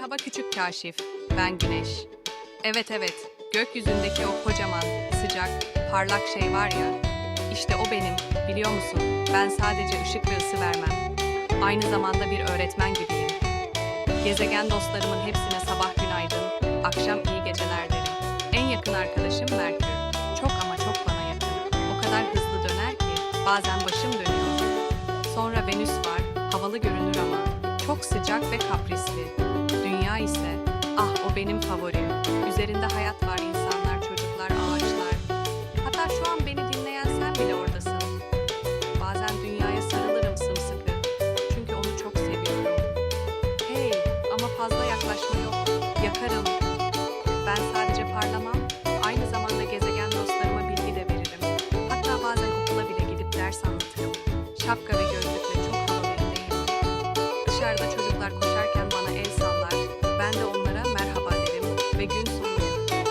Merhaba küçük kaşif, ben Güneş. Evet evet, gökyüzündeki o kocaman, sıcak, parlak şey var ya, işte o benim, biliyor musun? Ben sadece ışık ve ısı vermem. Aynı zamanda bir öğretmen gibiyim. Gezegen dostlarımın hepsine sabah günaydın, akşam iyi geceler derim. En yakın arkadaşım Merkür. Çok ama çok bana yakın. O kadar hızlı döner ki bazen başım dönüyor. Sonra Venüs var, havalı görünür ama çok sıcak ve kaprisli. Ah o benim favorim. Üzerinde hayat var, insanlar, çocuklar, ağaçlar. Hatta şu an beni dinleyen sen bile oradasın. Bazen dünyaya sarılırım sımsıkı. Çünkü onu çok seviyorum. Hey, ama fazla yaklaşma yok. Yakarım. Ben sadece parlamam, aynı zamanda gezegen dostlarıma bilgi de veririm. Hatta bazen okula bile gidip ders anlatırım. Şapka ve gözlükle çok havalı. Dışarıda çocuklar koşarken bana el sallar, ben de onlara merhaba derim ve gün